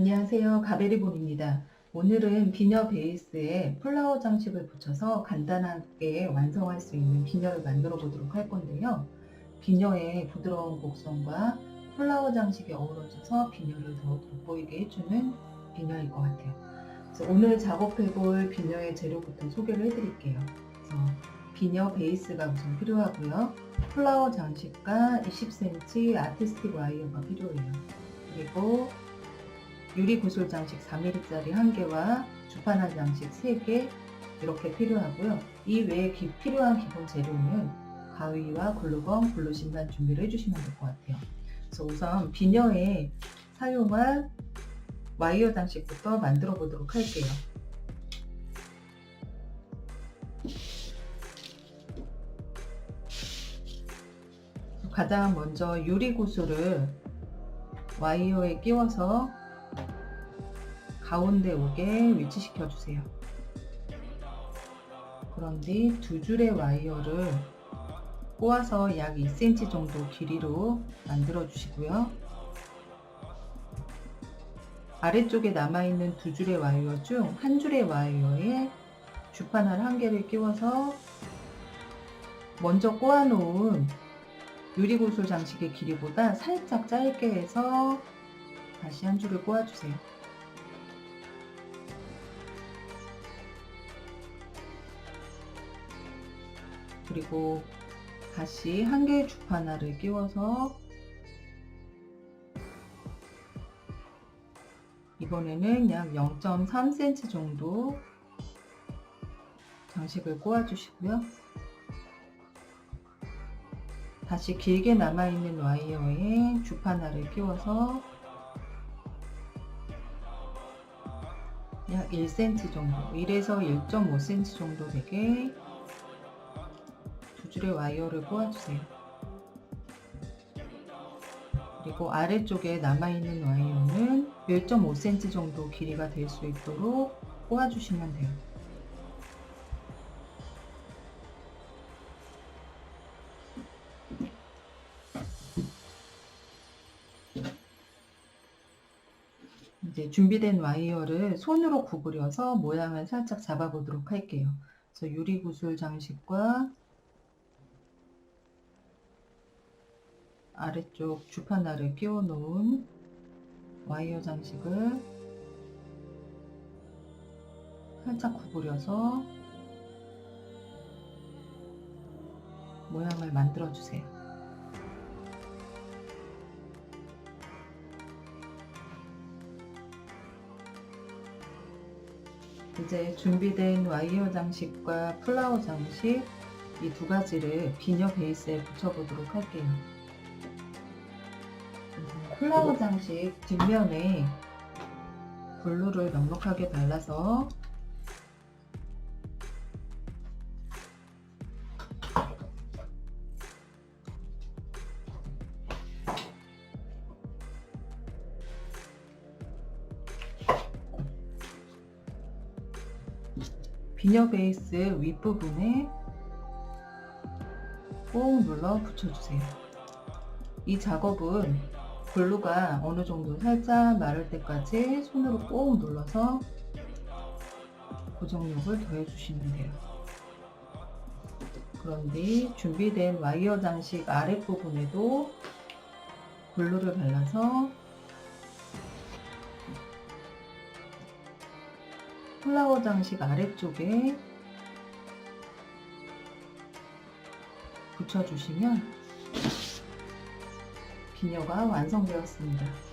안녕하세요. 가베리볼입니다. 오늘은 비녀 베이스에 플라워 장식을 붙여서 간단하게 완성할 수 있는 비녀를 만들어 보도록 할 건데요. 비녀의 부드러운 곡선과 플라워 장식이 어우러져서 비녀를 더 돋보이게 해주는 비녀일 것 같아요. 오늘 작업해 볼 비녀의 재료부터 소개를 해드릴게요. 비녀 베이스가 우선 필요하고요. 플라워 장식과 20cm 아티스틱 와이어가 필요해요. 그리고 유리 구슬 장식 4mm짜리 1개와 주판 한 장식 3개 이렇게 필요하고요. 이 외에 기- 필요한 기본 재료는 가위와 글루건, 글루신단 준비를 해주시면 될 것 같아요. 그래서 우선 비녀에 사용할 와이어 장식부터 만들어 보도록 할게요. 가장 먼저 유리 구슬을 와이어에 끼워서 가운데 오게 위치시켜 주세요. 그런 뒤 두 줄의 와이어를 꼬아서 약 2cm 정도 길이로 만들어 주시고요. 아래쪽에 남아있는 두 줄의 와이어 중 한 줄의 와이어에 주판을 한 개를 끼워서 먼저 꼬아놓은 유리구슬 장식의 길이보다 살짝 짧게 해서 다시 한 줄을 꼬아주세요. 그리고 다시 한 개의 주판알을 끼워서 이번에는 약 0.3cm 정도 장식을 꼬아주시고요. 다시 길게 남아있는 와이어에 주판알을 끼워서 약 1cm 정도, 1에서 1.5cm 정도 되게 두 줄의 와이어를 꼬아주세요. 그리고 아래쪽에 남아있는 와이어는 1.5cm 정도 길이가 될 수 있도록 꼬아주시면 돼요. 이제 준비된 와이어를 손으로 구부려서 모양을 살짝 잡아보도록 할게요. 그래서 유리구슬 장식과 아래쪽 주판알을 끼워 놓은 와이어 장식을 살짝 구부려서 모양을 만들어 주세요. 이제 준비된 와이어 장식과 플라워 장식 이 두 가지를 비녀 베이스에 붙여보도록 할게요. 플라워 장식 뒷면에 블루를 넉넉하게 발라서 비녀 베이스 윗부분에 꼭 눌러 붙여주세요. 이 작업은 글루가 어느 정도 살짝 마를 때까지 손으로 꼭 눌러서 고정력을 더해주시면 돼요. 그런 뒤 준비된 와이어 장식 아랫부분에도 글루를 발라서 플라워 장식 아래쪽에 붙여주시면 비녀가 완성되었습니다.